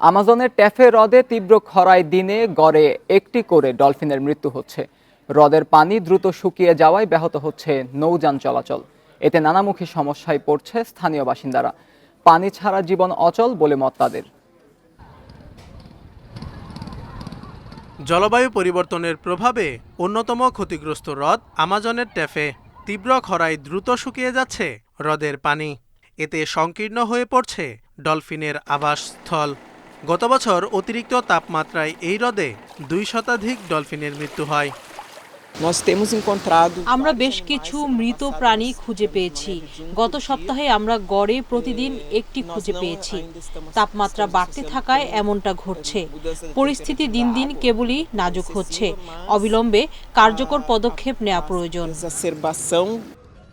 আমাজনের ট্যাফে হ্রদে তীব্র খরায় দিনে গড়ে একটি করে ডলফিনের মৃত্যু হচ্ছে। হ্রদের পানি দ্রুত শুকিয়ে যাওয়ায় ব্যাহত হচ্ছে নৌযান চলাচল। এতে নানামুখী সমস্যায় পড়ছে স্থানীয় বাসিন্দারা। পানি ছাড়া জীবন অচল বলে মত তাদের। জলবায়ু পরিবর্তনের প্রভাবে অন্যতম ক্ষতিগ্রস্ত হ্রদ আমাজনের ট্যাফে তীব্র খরায় দ্রুত শুকিয়ে যাচ্ছে হ্রদের পানি। এতে সংকীর্ণ হয়ে পড়ছে ডলফিনের আবাসস্থল। গত বছর অতিরিক্ত তাপমাত্রায় এই হ্রদে দুই শতাধিক ডলফিনের মৃত্যু হয়। Nós temos আমরা বেশ কিছু মৃত প্রাণী খুঁজে পেয়েছি। গত সপ্তাহে আমরা গড়ে প্রতিদিন একটি খুঁজে পেয়েছি। তাপমাত্রা বাড়তে থাকায় এমনটা ঘটছে। পরিস্থিতি দিন দিন কেবলই নাজুক হচ্ছে। অবিলম্বে কার্যকর পদক্ষেপ নেওয়া প্রয়োজন।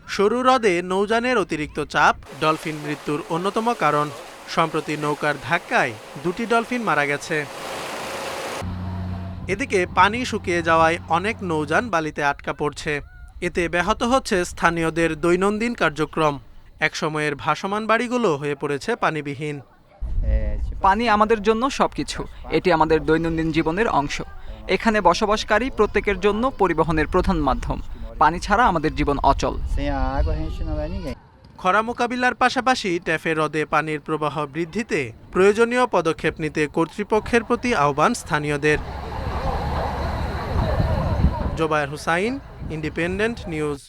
সরু হ্রদে নৌযানের অতিরিক্ত চাপ ডলফিন মৃত্যুর অন্যতম কারণ। সম্প্রতি নৌকার ধাক্কায় দুটি ডলফিন মারা গেছে। এদিকে পানি শুকিয়ে যাওয়ায় অনেক নৌযান বালিতে আটকা পড়ছে। এতে ব্যাহত হচ্ছে স্থানীয়দের দৈনন্দিন কার্যক্রম। একসময়ের ভাসমান বাড়িগুলো হয়ে পড়েছে পানিবিহীন। পানি আমাদের জন্য সবকিছু। এটি আমাদের দৈনন্দিন জীবনের অংশ। এখানে বসবাসকারী প্রত্যেকের জন্য পরিবহনের প্রধান মাধ্যম। পানি ছাড়া আমাদের জীবন অচল। খরা মোকাবিলার পাশাপাশি ট্যাফে হ্রদে পানির প্রবাহ বৃদ্ধিতে প্রয়োজনীয় পদক্ষেপ নিতে কর্তৃপক্ষের প্রতি আহ্বান স্থানীয়দের। Zubayer Hussain, Independent News.